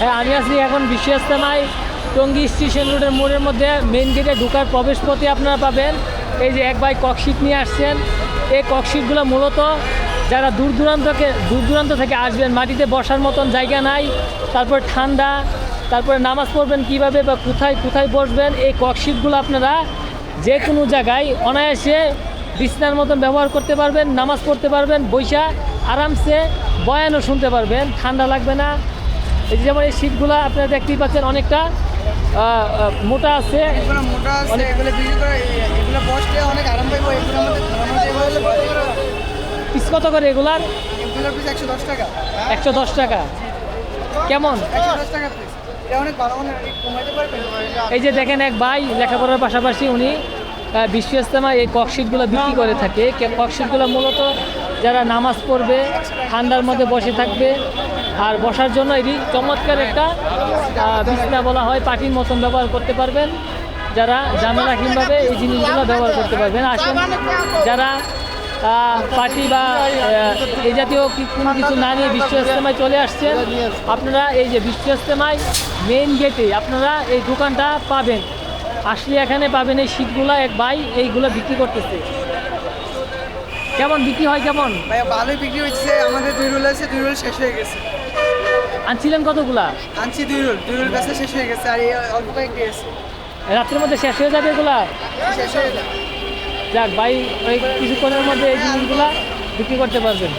হ্যাঁ আমি আছি এখন বিশ্ব ইস্তেমায় টঙ্গী স্টেশন রোডের মোড়ের মধ্যে মেন গেটে ঢুকার প্রবেশ পথে আপনারা পাবেন। এই যে এক ভাই ককশিট নিয়ে আসছেন। এই ককশিটগুলো মূলত যারা দূর দূরান্তকে দূর দূরান্ত থেকে আসবেন, মাটিতে বসার মতন জায়গা নাই। তারপর ঠান্ডা, তারপরে নামাজ পড়বেন কীভাবে বা কোথায় কোথায় বসবেন, এই ককশিটগুলো আপনারা যে কোনো জায়গায় অনায়াসে বিছনার মতন ব্যবহার করতে পারবেন, নামাজ পড়তে পারবেন, বৈশা আরামসে বয়ানও শুনতে পারবেন। ঠান্ডা লাগবে না। এই যে যেমন এই শীতগুলো আপনারা দেখতেই পাচ্ছেন অনেকটা মোটা আছে। এগুলো মোটা আছে এগুলো বিক্রি করে এগুলো বসতে অনেক আরাম পাইবো এগুলোর মধ্যে ঠান্ডার মধ্যে এগুলো হলে কত করে? পিস কত করে এগুলার? এগুলোর পিস একশো দশ টাকা। একশো দশ টাকা। কেমন? একশো দশ টাকা পিস মানে এই যে দেখেন এক ভাই লেখাপড়ার পাশাপাশি উনি বিশ্ব ইস্তেমা এই ককশিটগুলো বিক্রি করে থাকে। ককশিটগুলো মূলত যারা নামাজ পড়বে ঠান্ডার মধ্যে বসে থাকবে আর বসার জন্য এটি চমৎকার একটা বিছনা বলা হয়, পাটির মতন ব্যবহার করতে পারবেন। যারা না এই জিনিসগুলো ব্যবহার করতে পারবেন। আসুন, যারা পার্টি বা এই জাতীয় কোনো কিছু না নিয়ে বিশ্ব ইস্তেমায় চলে আসছেন, আপনারা এই যে বিশ্ব ইস্তেমায় মেইন গেটে আপনারা এই দোকানটা পাবেন। আসলে এখানে পাবেন এই শীতগুলো এক ভাই এইগুলো বিক্রি করতেছে। কেমন, বিক্রি হয় কেমন? ভালোই বিক্রি হচ্ছে আমাদের দুই রোল আছে, দুই রোল শেষ হয়ে গেছে। আনছিলেন কতগুলা? আনছি দুই রোল দুই রোল ব্যবসা শেষ হয়ে গেছে আর এই অল্প কয়েকটি আছে। রাত্রের মধ্যে শেষ হয়ে যাবে এগুলা? শেষ হয়ে যাবে। যাক ভাই ওই কিছুক্ষণের মধ্যে এই জিনিসগুলা বিক্রি করতে পারবেন।